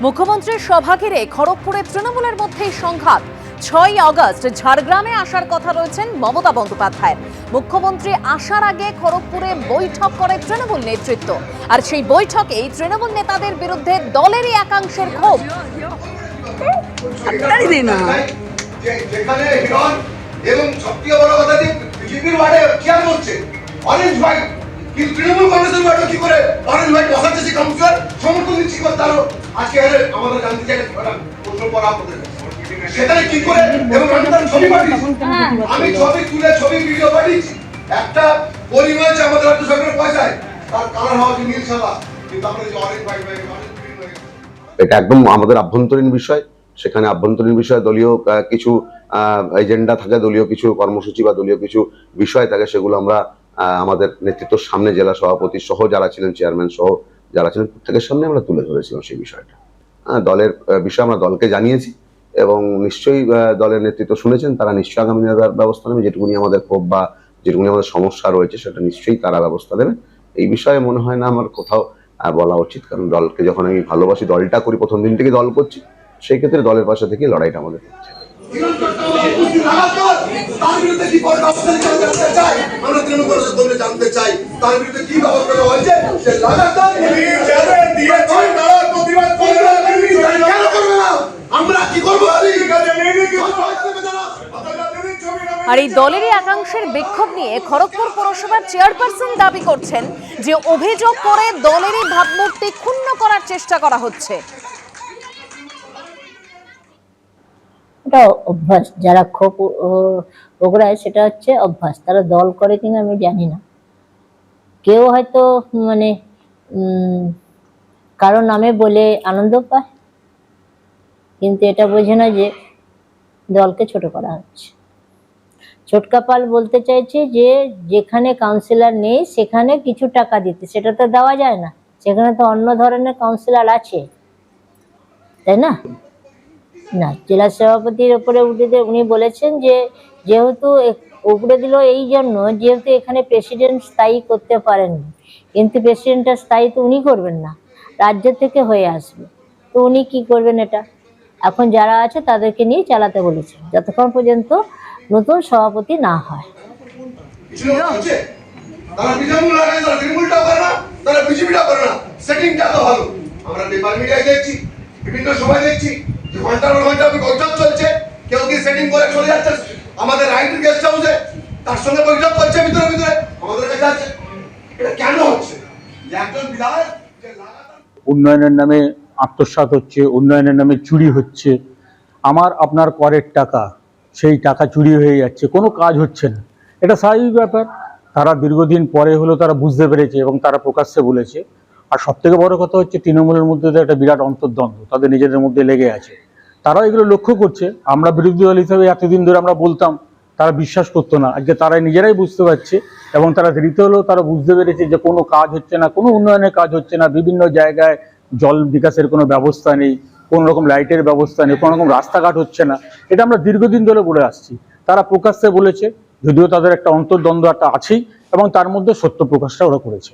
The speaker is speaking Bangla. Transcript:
মুখ্যমন্ত্রীর সভা ঘিরে খড়গপুরে তৃণমূলের মধ্যেই সংঘাত। ছয় আগস্ট ঝাড়গ্রামে আসার কথা রয়েছেন মমতা বন্দ্যোপাধ্যায়। মুখ্যমন্ত্রী আসার আগে খড়গপুরে বৈঠক করে তৃণমূল নেতৃত্ব। আর সেই বৈঠকেই তৃণমূল নেতাদের বিরুদ্ধে দলেরই একাংশের ক্ষোভ। আটকাই দিই না যে- যেখানে হিরণ এবং সবথেকে বড় কথা যে বিজেপির ওয়ার্ডে চেয়ার করছে। অরেঞ্জ ভাই কিন্তু তৃণমূল কংগ্রেসের ওয়ার্ডে কি করে অরেঞ্জ ভাই বসাচ্ছে সেই কাউন্সিলর? সমর্থন দিচ্ছি তারও? আমি ছবি তুলে ছবি ভিডিও পাঠিয়েছি। একটা আমাদের রাজ্য সরকারের পয়সায়। তার হওয়া নীল কিন্তু আমরা অরেঞ্জ ভাই ভাই। এটা একদম আমাদের আভ্যন্তরীণ বিষয়। সেখানে আভ্যন্তরীণ বিষয়ে দলীয় কিছু এজেন্ডা থাকে, দলীয় কিছু কর্মসূচি বা দলীয় কিছু বিষয় থাকে, সেগুলো আমরা আমাদের নেতৃত্বের সামনে জেলা সভাপতি সহ যারা ছিলেন চেয়ারম্যান সহ যারা ছিলেন, প্রত্যেকের সামনে আমরা তুলে ধরেছিলাম সেই বিষয়টা। দলের বিষয়ে আমরা দলকে জানিয়েছি এবং নিশ্চয়ই দলের নেতৃত্ব শুনেছেন তারা নিশ্চয়ই আগামী দিনে ব্যবস্থা নেবে। যেটুকুনি আমাদের ক্ষোভ বা যেটুকুনি আমাদের সমস্যা রয়েছে সেটা নিশ্চয়ই তারা ব্যবস্থা দেবে এই বিষয়ে মনে হয় না আমার কোথাও বলা উচিত কারণ দলকে যখন আমি ভালোবাসি দলটা করি প্রথম দিন থেকে দল করছি সেই ক্ষেত্রে দলের পাশে থেকে লড়াইটা আমাদের লাগাতার তার বিরুদ্ধে কি জানতে চাই। আমরা তৃণমূল দলে জানতে চাই তার বিরুদ্ধে কি ব্যবস্থা হয়েছে সে লাগাতার আমরা কি করব? আর এই দলেরই একাংশের বিক্ষোভ নিয়ে খড়গপুর পৌরসভার চেয়ারপারসন দাবি করছেন যে অভিযোগ করে দলেরই ভাবমূর্তি ক্ষুণ্ণ করার চেষ্টা করা হচ্ছে। ওটা অভ্যাস যারা ক্ষোভ ওগড়ায় সেটা হচ্ছে অভ্যাস। তারা দল করে কিনা আমি জানি না। কেউ হয়তো মানে উম, কারও নামে বলে আনন্দ পায় কিন্তু এটা বোঝে না যে দলকে ছোট করা হচ্ছে। ছোটকা পাল বলতে চাইছে যে যেখানে কাউন্সিলর নেই, সেখানে কিছু টাকা দিতে। সেটা তো দেওয়া যায় না। সেখানে তো অন্য ধরনের কাউন্সিলর আছে। তাই না? না, জেলা সভাপতির উপরে উঠে উনি বলেছেন যে যেহেতু উপরে দিল এই জন্য, যেহেতু এখানে প্রেসিডেন্ট স্থায়ী করতে পারেননি কিন্তু প্রেসিডেন্টটা স্থায়ী তো উনি করবেন না। রাজ্য থেকে হয়ে আসবে। তো উনি কি করবেন এটা? এখন যারা আছে তাদেরকে নিয়ে চালাতে বলেছে যতক্ষণ পর্যন্ত নতুন সভাপতি না হয়। তারা তৃণমূল লাগায় তারা তৃণমূলটাও করে না তারা বিজেপিটাও করে না। সেটিংটা তো ভালো। আমরা পেপার মিডিয়ায় দেখছি বিভিন্ন সময় দেখছি যে ঘণ্টার ঘণ্টা বৈঠক চলছে। কেউ কি সেটিং করে চলে যাচ্ছে? আমাদের রাইটের গেস্ট হাউসে তার সঙ্গে বৈঠক করছে ভিতরে ভিতরে। আমাদের কাছে আছে। এটা কেন হচ্ছে? একজন বিধায়ক উন্নয়নের নামে আত্মসাৎ হচ্ছে, উন্নয়নের নামে চুরি হচ্ছে। আমার, আপনার করের টাকা, সেই টাকা চুরি হয়ে যাচ্ছে, কোনো কাজ হচ্ছে না। এটা স্বাভাবিক ব্যাপার। তারা দীর্ঘদিন পরে হলেও তারা বুঝতে পেরেছে এবং তারা প্রকাশ্যে বলেছে। আর সব থেকে বড় কথা হচ্ছে, তৃণমূলের মধ্যে তো একটা বিরাট অন্তর্দ্বন্দ্ব, তাদের নিজেদের মধ্যে লেগে আছে। তারা এগুলো লক্ষ্য করছে। আমরা বিরোধী দল হিসাবে এতদিন ধরে আমরা বলতাম, তারা বিশ্বাস করতো না। আজকে তারা নিজেরাই বুঝতে পারছে এবং তারা দেরিতে হলেও তারা বুঝতে পেরেছে যে কোনো কাজ হচ্ছে না, কোনো উন্নয়নের কাজ হচ্ছে না। বিভিন্ন জায়গায় জল বিকাশের কোনো ব্যবস্থা নেই, কোনো রকম লাইটের ব্যবস্থা নেই, কোনো রকম রাস্তাঘাট হচ্ছে না। এটা আমরা দীর্ঘদিন ধরে বলে আসছি। তারা প্রকাশ্যে বলেছে, যদিও তাদের একটা অন্তর্দ্বন্দ্ব একটা আছেই এবং তার মধ্যে সত্য প্রকাশটা ওরা করেছে।